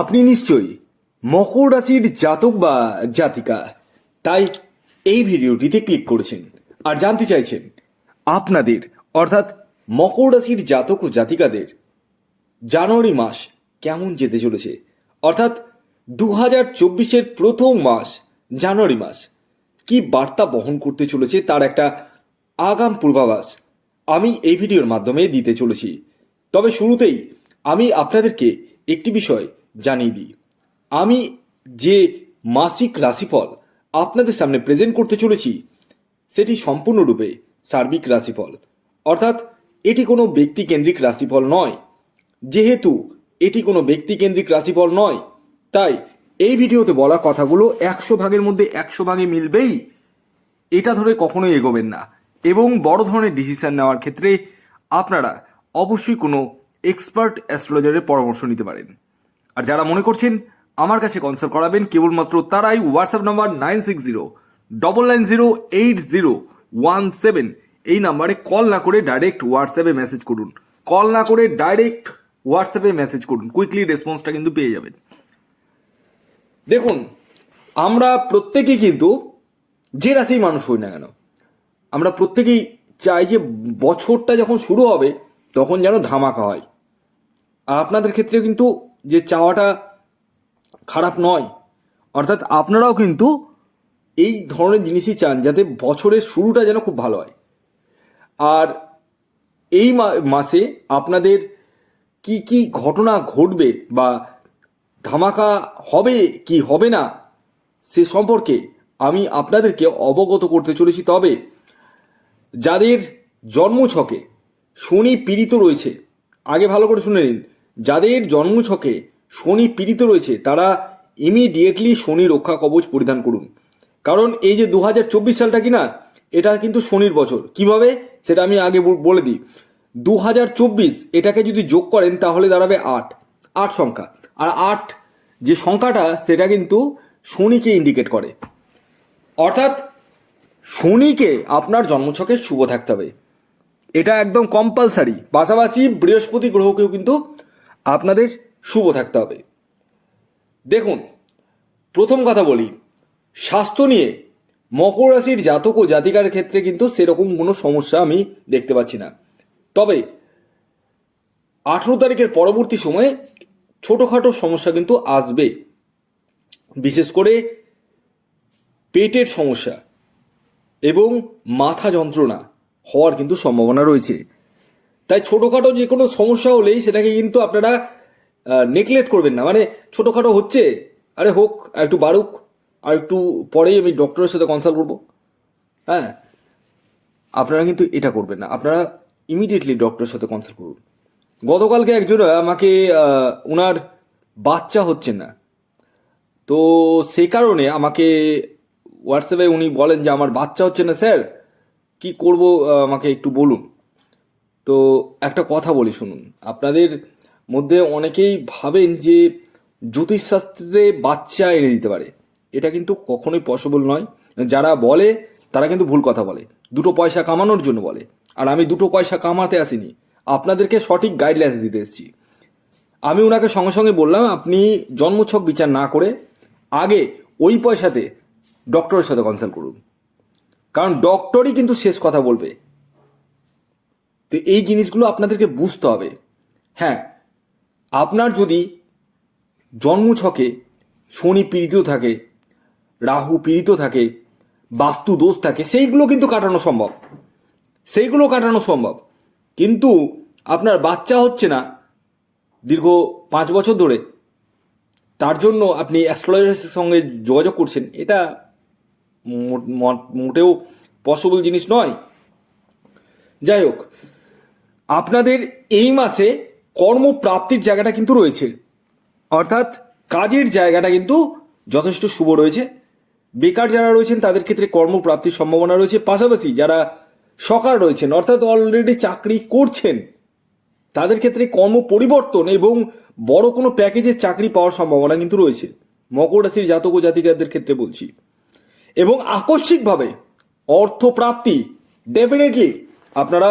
আপনি নিশ্চয়ই মকর রাশির জাতক বা জাতিকা। তাই এই ভিডিওটিতে ক্লিক করেছেন আর জানতে চাইছেন আপনাদের, অর্থাৎ মকর রাশির জাতক ও জাতিকাদের, জানুয়ারি মাস কেমন যেতে চলেছে? অর্থাৎ দু হাজার চব্বিশের প্রথম মাস, জানুয়ারি মাস, কি বার্তা বহন করতে চলেছে তার একটা আগাম পূর্বাভাস আমি এই ভিডিওর মাধ্যমে দিতে চলেছি। তবে শুরুতেই আমি আপনাদেরকে একটি বিষয় জানিয়ে দিই। আমি যে মাসিক রাশিফল আপনাদের সামনে প্রেজেন্ট করতে চলেছি, সেটি সম্পূর্ণরূপে সার্বিক রাশিফল। অর্থাৎ এটি কোনো ব্যক্তিকেন্দ্রিক রাশিফল নয়। যেহেতু এটি কোনো ব্যক্তিকেন্দ্রিক রাশিফল নয়, তাই এই ভিডিওতে বলা কথাগুলো একশো ভাগের মধ্যে একশো ভাগে মিলবেই। এটা ধরে কখনোই এগোবেন না এবং বড় ধরনের ডিসিশান নেওয়ার ক্ষেত্রে আপনারা অবশ্যই কোনো এক্সপার্ট অ্যাস্ট্রোলজারের পরামর্শ নিতে পারেন। আর যারা মনে করছেন আমার কাছে কনসাল্ট করাবেন, কেবলমাত্র তারাই WhatsApp number nine six zero double nine zero eight zero one seven এই নাম্বারে কল না করে ডাইরেক্ট হোয়াটসঅ্যাপে মেসেজ করুন। কল না করে ডাইরেক্ট হোয়াটসঅ্যাপে মেসেজ করুন। কুইকলি রেসপন্সটা কিন্তু পেয়ে যাবেন। দেখুন, আমরা প্রত্যেকেই কিন্তু যে রাশির মানুষ হই না কেন, আমরা প্রত্যেকেই চাই যে বছরটা যখন শুরু হবে, তখন যেন ধামাকা হয়। আর আপনাদের ক্ষেত্রে কিন্তু যে চাওয়াটা খারাপ নয়। অর্থাৎ আপনারাও কিন্তু এই ধরনের জিনিসই চান যাতে বছরের শুরুটা যেন খুব ভালো হয়। আর এই মাসে আপনাদের কি কি ঘটনা ঘটবে বা ধামাকা হবে কি হবে না, সে সম্পর্কে আমি আপনাদেরকে অবগত করতে চলেছি। তবে যাদের জন্মছকে শনি পীড়িত রয়েছে, আগে ভালো করে শুনে নিন। যাদের জন্মছকে শনি পীড়িত রয়েছে, তারা ইমিডিয়েটলি শনি রক্ষা কবচ পরিধান করুন। কারণ এই যে দু হাজার চব্বিশ সালটা কি না এটা কিন্তু শনির বছর। কীভাবে? সেটা আমি আগে বলে দিই। দু হাজার চব্বিশ এটাকে যদি যোগ করেন, তাহলে দাঁড়াবে আট। আট সংখ্যা। আর আট যে সংখ্যাটা, সেটা কিন্তু শনিকে ইন্ডিকেট করে। অর্থাৎ শনিকে আপনার জন্মছকে শুভ থাকতে হবে। এটা একদম কম্পালসারি পাশাপাশি বৃহস্পতি গ্রহকেও কিন্তু আপনাদের শুভ থাকতে হবে। দেখুন, প্রথম কথা বলি, স্বাস্থ্য নিয়ে মকর রাশির জাতক ও জাতিকার ক্ষেত্রে কিন্তু সেরকম কোনো সমস্যা আমি দেখতে পাচ্ছি না। তবে আঠেরো তারিখের পরবর্তী সময়ে ছোটোখাটো সমস্যা কিন্তু আসবে। বিশেষ করে পেটের সমস্যা এবং মাথা যন্ত্রণা হওয়ার কিন্তু সম্ভাবনা রয়েছে। তাই ছোটোখাটো যে কোনো সমস্যা হলেই সেটাকে কিন্তু আপনারা নেগলেক্ট করবেন না। মানে ছোটোখাটো হচ্ছে, আরে হোক, আর একটু বাড়ুক, আর একটু পরেই আমি ডক্টরের সাথে কনসাল্ট করব। হ্যাঁ? আপনারা কিন্তু এটা করবেন না। আপনারা ইমিডিয়েটলি ডক্টরের সাথে কনসাল্ট করুন। গতকালকে একজন আমাকে ওনার বাচ্চা হচ্ছে না। তো সে কারণে আমাকে হোয়াটসঅ্যাপে উনি বলেন যে, আমার বাচ্চা হচ্ছে না স্যার। কি করব আমাকে একটু বলুন। তো একটা কথা বলি শুনুন। আপনাদের মধ্যে অনেকেই ভাবেন যে জ্যোতিষশাস্ত্রে বাচ্চা এনে দিতে পারে। এটা কিন্তু কখনোই পসিবল নয়। যারা বলে, তারা কিন্তু ভুল কথা বলে। দুটো পয়সা কামানোর জন্য বলে। আর আমি দুটো পয়সা কামাতে আসিনি। আপনাদেরকে সঠিক গাইডলাইন্স দিতে এসেছি। আমি ওনাকে সঙ্গে সঙ্গে বললাম, আপনি জন্মছক বিচার না করে আগে ওই পয়সাতে ডক্টরের সাথে কনসাল্ট করুন। কারণ ডক্টরই কিন্তু শেষ কথা বলবে। তো এই জিনিসগুলো আপনাদেরকে বুঝতে হবে। হ্যাঁ আপনার যদি জন্মছকে শনি পীড়িত থাকে, রাহু পীড়িত থাকে, বাস্তু দোষ থাকে, সেইগুলো কিন্তু কাটানো সম্ভব। সেইগুলো কাটানো সম্ভব। কিন্তু আপনার বাচ্চা হচ্ছে না দীর্ঘ পাঁচ বছর ধরে, তার জন্য আপনি অ্যাস্ট্রোলজারের সঙ্গে যোগাযোগ করছেন, এটা মোটেও পসিবল জিনিস নয়। যাই হোক আপনাদের এই মাসে কর্মপ্রাপ্তির জায়গাটা কিন্তু রয়েছে। অর্থাৎ কাজের জায়গাটা কিন্তু যথেষ্ট শুভ রয়েছে। বেকার যারা রয়েছেন, তাদের ক্ষেত্রে কর্মপ্রাপ্তির সম্ভাবনা রয়েছে। পাশাপাশি যারা সকার রয়েছেন, অর্থাৎ অলরেডি চাকরি করছেন, তাদের ক্ষেত্রে কর্ম পরিবর্তন এবং বড় কোনো প্যাকেজের চাকরি পাওয়ার সম্ভাবনা কিন্তু রয়েছে। মকর রাশির জাতক ও জাতিকাদের ক্ষেত্রে বলছি। এবং আকস্মিকভাবে অর্থপ্রাপ্তি ডেফিনেটলি আপনারা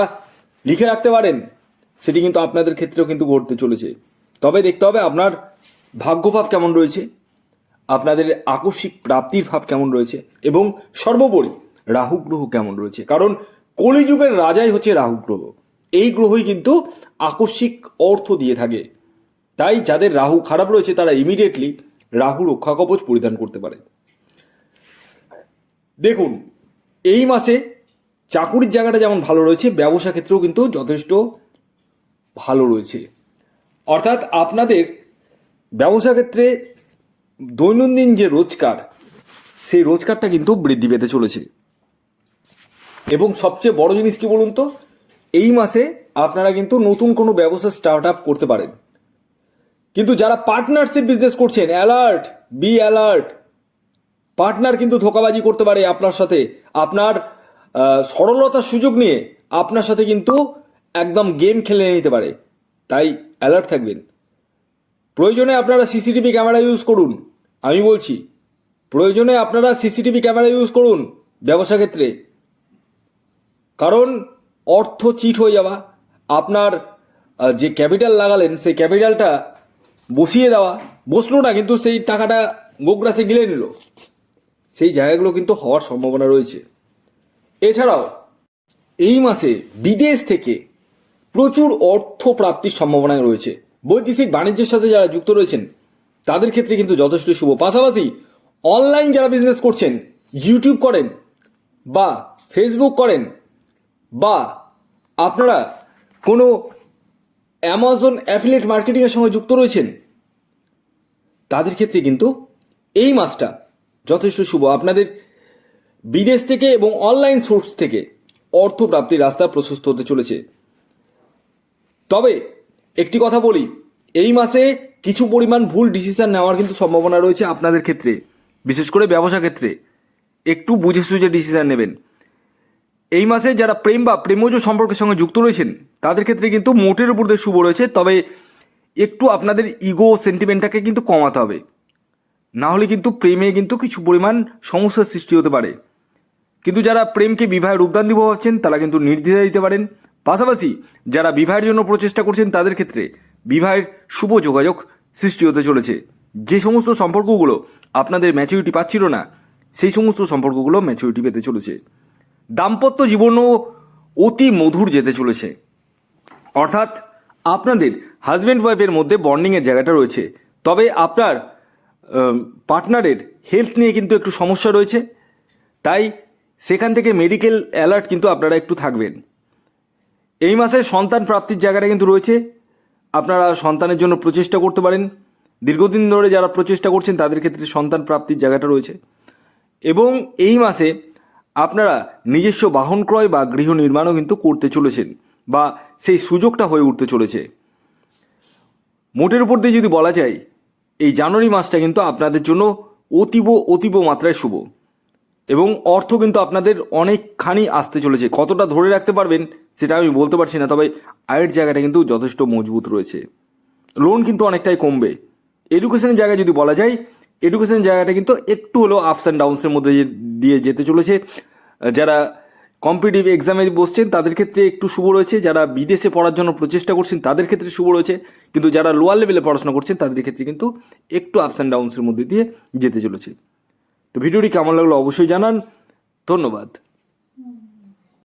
লিখে রাখতে পারেন, সেটি কিন্তু আপনাদের ক্ষেত্রেও কিন্তু ঘটতে চলেছে। তবে দেখতে হবে আপনার ভাগ্যভাব কেমন রয়েছে, আপনাদের আকস্মিক প্রাপ্তির ভাব কেমন রয়েছে, এবং সর্বোপরি রাহু গ্রহ কেমন রয়েছে। কারণ কলিযুগের রাজাই হচ্ছে রাহু গ্রহ। এই গ্রহই কিন্তু আকস্মিক অর্থ দিয়ে থাকে। তাই যাদের রাহু খারাপ রয়েছে, তারা ইমিডিয়েটলি রাহু রক্ষা কবচ পরিধান করতে পারে। দেখুন, এই মাসে চাকুরির জায়গাটা যেমন ভালো রয়েছে, ব্যবসা ক্ষেত্রেও কিন্তু যথেষ্ট ভালো রয়েছে। অর্থাৎ আপনাদের ব্যবসা ক্ষেত্রে দৈনন্দিন যে রোজগার, সেই রোজগারটা কিন্তু বৃদ্ধি পেতে চলেছে। এবং সবচেয়ে বড় জিনিস কি বলুন তো? এই মাসে আপনারা কিন্তু নতুন কোনো ব্যবসা স্টার্ট আপ করতে পারেন। কিন্তু যারা পার্টনারশিপ বিজনেস করছেন অ্যালার্ট বি অ্যালার্ট পার্টনার কিন্তু ধোকাবাজি করতে পারে আপনার সাথে। আপনার সরলতার সুযোগ নিয়ে আপনার সাথে কিন্তু একদম গেম খেলে নিতে পারে। তাই অ্যালার্ট থাকবেন। প্রয়োজনে আপনারা সিসিটিভি ক্যামেরা ইউজ করুন। আমি বলছি, প্রয়োজনে আপনারা সিসিটিভি ক্যামেরা ইউজ করুন ব্যবসা ক্ষেত্রে। কারণ অর্থ চিট হয়ে যাওয়া, আপনার যে ক্যাপিটাল লাগালেন, সেই ক্যাপিটালটা বসিয়ে দেওয়া, বসল না, কিন্তু সেই টাকাটা গোগ্রাসে গিলে নিল। সেই জায়গাগুলো কিন্তু হওয়ার সম্ভাবনা রয়েছে। এছাড়াও, এই মাসে বিদেশ থেকে প্রচুর অর্থ প্রাপ্তির সম্ভাবনা রয়েছে। বৈদেশিক বাণিজ্যের সাথে যারা যুক্ত রয়েছেন, তাদের ক্ষেত্রে কিন্তু যথেষ্ট শুভ। পাশাপাশি অনলাইন যারা বিজনেস করছেন ইউটিউব করেন বা ফেসবুক করেন বা আপনারা কোনো অ্যামাজন অ্যাফিলেট মার্কেটিংয়ের সঙ্গে যুক্ত রয়েছেন, তাদের ক্ষেত্রে কিন্তু এই মাসটা যথেষ্ট শুভ। আপনাদের বিদেশ থেকে এবং অনলাইন সোর্স থেকে অর্থ প্রাপ্তির রাস্তা প্রশস্ত হতে চলেছে। তবে একটি কথা বলি, এই মাসে কিছু পরিমাণ ভুল ডিসিশন নেওয়ার কিন্তু সম্ভাবনা রয়েছে আপনাদের ক্ষেত্রে, বিশেষ করে ব্যবসা ক্ষেত্রে। একটু বুঝে সুঝে ডিসিশন নেবেন। এই মাসে যারা প্রেম বা প্রেমজ সম্পর্কের সঙ্গে যুক্ত রয়েছেন, তাদের ক্ষেত্রে কিন্তু মোটের উপর দিয়ে শুভ রয়েছে, তবে একটু আপনাদের ইগো সেন্টিমেন্টটাকে কিন্তু কমাতে হবে। না হলে কিন্তু প্রেমে কিন্তু কিছু পরিমাণ সমস্যার সৃষ্টি হতে পারে। কিন্তু যারা প্রেমকে বিবাহের রূপদান দিব ভাবছেন, তারা কিন্তু নির্দ্বিধায় দিতে পারেন। পাশাপাশি যারা বিবাহের জন্য প্রচেষ্টা করছেন, তাদের ক্ষেত্রে বিবাহের শুভ যোগাযোগ সৃষ্টি হতে চলেছে। যে সমস্ত সম্পর্কগুলো আপনাদের ম্যাচুরিটি পাচ্ছিল না, সেই সমস্ত সম্পর্কগুলো ম্যাচুরিটি পেতে চলেছে। দাম্পত্য জীবনও অতি মধুর যেতে চলেছে। অর্থাৎ আপনাদের হাজব্যান্ড ওয়াইফের মধ্যে বন্ডিংয়ের জায়গাটা রয়েছে। তবে আপনার পার্টনারের হেলথ নিয়ে কিন্তু একটু সমস্যা রয়েছে। তাই সেখান থেকে মেডিকেল অ্যালার্ট কিন্তু আপনারা একটু থাকবেন। এই মাসে সন্তান প্রাপ্তির জায়গাটা কিন্তু রয়েছে। আপনারা সন্তানের জন্য প্রচেষ্টা করতে পারেন। দীর্ঘদিন ধরে যারা প্রচেষ্টা করছেন, তাদের ক্ষেত্রে সন্তান প্রাপ্তির জায়গাটা রয়েছে। এবং এই মাসে আপনারা নিজস্ব বাহন ক্রয় বা গৃহ নির্মাণও কিন্তু করতে চলেছেন বা সেই সুযোগটা হয়ে উঠতে চলেছে। মোটের উপর দিয়ে যদি বলা যায়, এই জানুয়ারি মাসটা কিন্তু আপনাদের জন্য অতীব অতীব মাত্রায় শুভ। এবং অর্থ কিন্তু আপনাদের অনেকখানি আসতে চলেছে। কতটা ধরে রাখতে পারবেন সেটা আমি বলতে পারছি না, তবে আয়ের জায়গাটা কিন্তু যথেষ্ট মজবুত রয়েছে। লোন কিন্তু অনেকটাই কমবে। এডুকেশনের জায়গায় যদি বলা যায়, এডুকেশনের জায়গাটা কিন্তু একটু হলেও আপস অ্যান্ড ডাউনসের মধ্যে দিয়ে যেতে চলেছে। যারা কম্পিটিটিভ এক্সামে বসছেন, তাদের ক্ষেত্রে একটু শুভ রয়েছে। যারা বিদেশে পড়ার জন্য প্রচেষ্টা করছেন, তাদের ক্ষেত্রে শুভ রয়েছে। কিন্তু যারা লোয়ার লেভেলে পড়াশোনা করছেন, তাদের ক্ষেত্রে কিন্তু একটু আপস অ্যান্ড ডাউনসের মধ্যে দিয়ে যেতে চলেছে। তো ভিডিওটি কেমন লাগল অবশ্যই জানান। ধন্যবাদ।